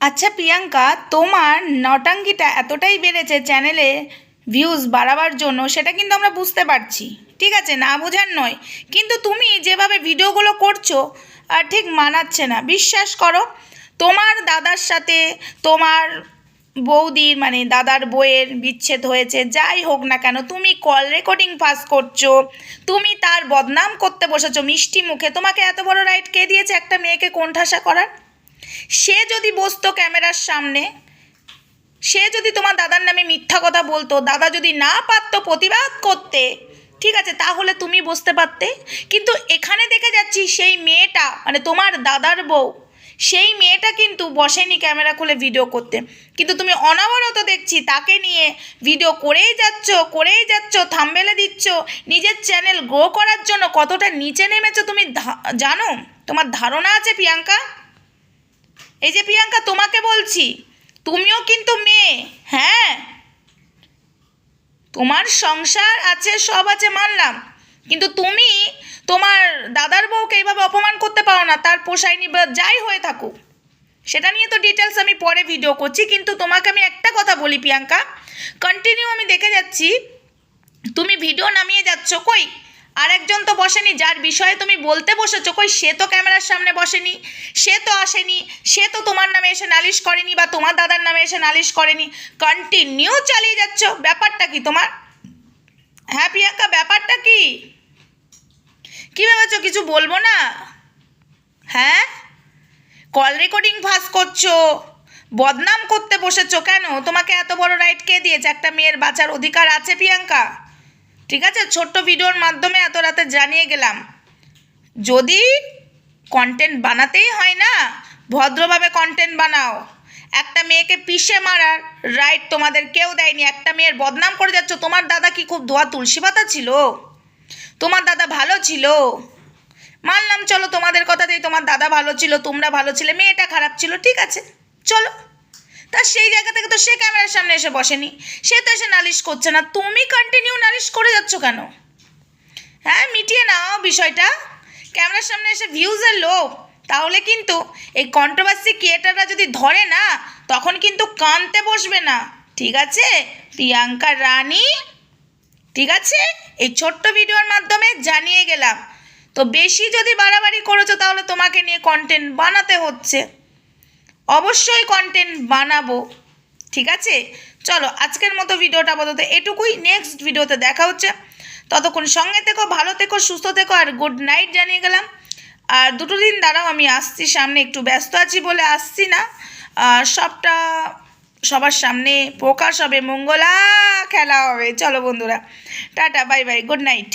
আচ্ছা প্রিয়াঙ্কা, তোমার নটাঙ্গিটা এতটাই বেড়েছে চ্যানেলে ভিউজ বাড়াবার জন্য, সেটা কিন্তু আমরা বুঝতে পারছি। ঠিক আছে, না বোঝার নয়। কিন্তু তুমি যেভাবে ভিডিওগুলো করছ আর ঠিক মানাচ্ছে না। বিশ্বাস করো, তোমার দাদার সাথে তোমার বৌদির মানে দাদার বইয়ের বিচ্ছেদ হয়েছে, যাই হোক না কেন, তুমি কল রেকর্ডিং পাস করছ, তুমি তার বদনাম করতে বসেছো মিষ্টি মুখে, তোমাকে এত বড় রাইট কে দিয়েছে একটা মেয়েকে কোণঠাসা করার? সে যদি বসতো ক্যামেরার সামনে, সে যদি তোমার দাদার নামে মিথ্যা কথা বলতো, দাদা যদি না পারতো প্রতিবাদ করতে, ঠিক আছে, তাহলে তুমি বসতে পারতে। কিন্তু এখানে দেখে যাচ্ছি সেই মেয়েটা মানে তোমার দাদার বউ, সেই মেয়েটা কিন্তু বসেনি ক্যামেরা খুলে ভিডিও করতে। কিন্তু তুমি অনবরত দেখছি তাকে নিয়ে ভিডিও করেই যাচ্ছ করেই যাচ্ছ, থাম্বেলে দিচ্ছ, নিজের চ্যানেল গ্রো করার জন্য কতটা নিচে নেমেছো তুমি জানো? তোমার ধারণা আছে প্রিয়াঙ্কা? এই যে প্রিয়াঙ্কা, তোমাকে বলছি, তুমিও কিন্তু মেয়ে হ্যাঁ? তোমার সংসার আছে, সব আছে, মানলাম। কিন্তু তুমি তোমার দাদার বউকে এইভাবে অপমান করতে পারো না, তার পোষায়নি বা যাই হয়ে থাকুক। সেটা নিয়ে তো ডিটেলস আমি পরে ভিডিও করছি, কিন্তু তোমাকে আমি একটা কথা বলি প্রিয়াঙ্কা কন্টিনিউ আমি দেখে যাচ্ছি, তুমি ভিডিও নামিয়ে যাচ্ছ কই? আরেকজন তো বসেনি, যার বিষয়ে তুমি বলতে বসেছো, কই সে তো ক্যামেরার সামনে বসেনি, সে তো আসেনি, সে তো তোমার নামে এসে নালিশ করেনি বা তোমার দাদার নামে এসে নালিশ করেনি। কন্টিনিউ চালিয়ে যাচ্ছ, ব্যাপারটা কি তোমার? হ্যাঁ প্রিয়াঙ্কা, ব্যাপারটা কি? কি ভেবেছো, কিছু বলব না? হ্যাঁ? কল রেকর্ডিং ফাঁস করছ, বদনাম করতে বসেছো কেন? তোমাকে এত বড় রাইট কে দিয়েছে? একটা মেয়ের বাঁচার অধিকার আছে প্রিয়াঙ্কা? ঠিক আছে? ছোট্ট ভিডিওর মাধ্যমে এত রাতে জানিয়ে গেলাম। যদি কন্টেন্ট বানাতেই হয় না, ভদ্রভাবে কন্টেন্ট বানাও। একটা মেয়েকে পিষে মারার রাইট তোমাদের কেউ দেয়নি। একটা মেয়ের বদনাম করে যাচ্ছ। তোমার দাদা কি খুব ধোয়া তুলসী পাতা ছিল? তোমার দাদা ভালো ছিল? মানলাম, চলো তোমাদের কথাতেই তোমার দাদা ভালো ছিল, তোমরা ভালো ছিলে, মেয়েটা খারাপ ছিল, ঠিক আছে? চলো। তা সেই জায়গা থেকে তো সে ক্যামেরার সামনে এসে বসেনি। সে তো এসে নালিশ করছে না। তুমি কন্টিনিউ নালিশ করে যাচ্ছ কেন? হ্যাঁ মিটিয়ে নাও বিষয়টা। ক্যামেরার সামনে এসে ভিউজের লোভ। তাহলে কিন্তু এই কন্ট্রোভার্সি ক্রিয়েটাররা যদি ধরে না, তখন কিন্তু কানতে বসবে না। ঠিক আছে? প্রিয়াঙ্কা রানী? ঠিক আছে? এই ছোট্ট ভিডিওর মাধ্যমে জানিয়ে গেলাম। তো বেশি যদি বাড়াবাড়ি করেছ, তাহলে তোমাকে নিয়ে কন্টেন্ট বানাতে হচ্ছে। অবশ্যই কন্টেন্ট বানাবো। ঠিক আছে? চলো, আজকের মতো ভিডিওটা আপাতত এটুকুই। নেক্সট ভিডিওতে দেখা হচ্ছে। ততক্ষণ সঙ্গে থেকো, ভালো থেকো, সুস্থ থেকো, আর গুড নাইট জানিয়ে গেলাম। আর দুটো দিন দাঁড়াও, আমি আসছি সামনে, একটু ব্যস্ত আছি বলে আসছি না। সবটা সবার সামনে প্রকাশ হবে, মঙ্গলা খেলা হবে। চলো বন্ধুরা, tata bye bye good night